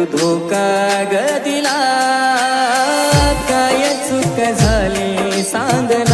तू धोका ग काय चुक झाली? सांगला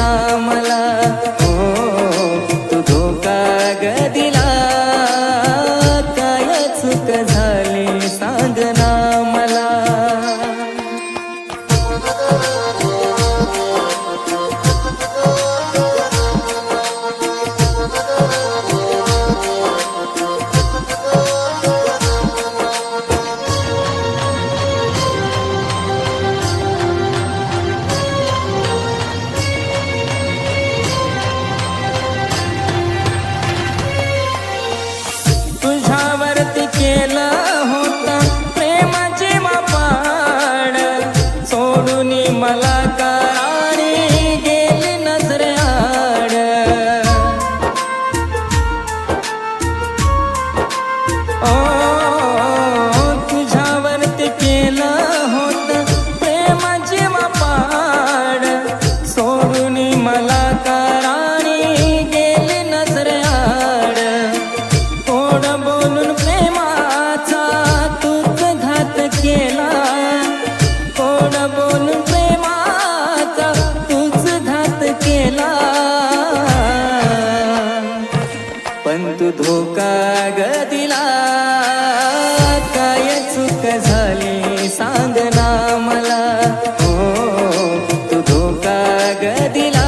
पण तू धोका ग दिला काय चुक झाली सांग ना मला. हो तू धोका ग दिला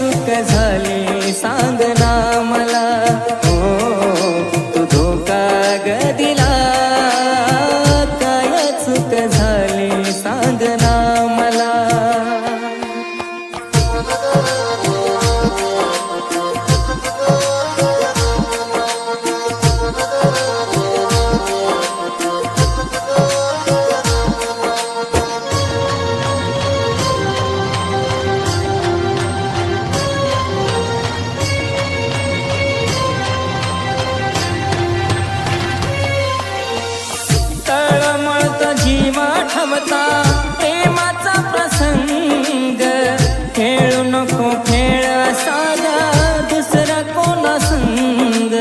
काय जीवा प्रेमाचा प्रसंग. खेळू नको खेळ साधा दुसरा कोणा संग.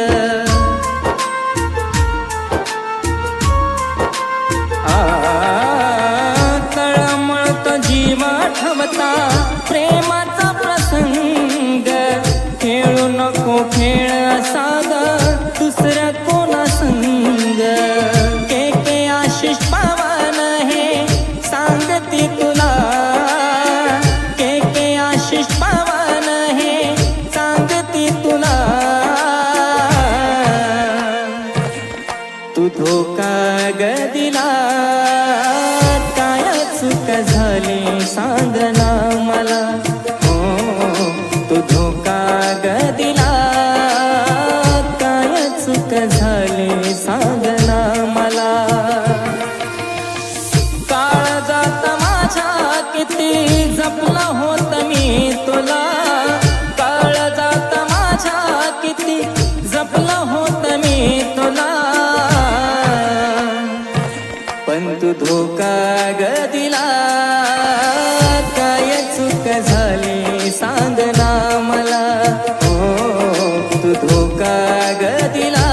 आ, तळमळत जीवा ठमता तू धोका ग दिला काय चुक झाली सांग ना मला. हो तू धोका ग दिला काय चुक झाली सांग ना मला. काळ जात माझ्या किती जपला होत मी तुला. तू धोका ग दिला काय चुक झाली सांग ना मला. हो तू धोका ग दिला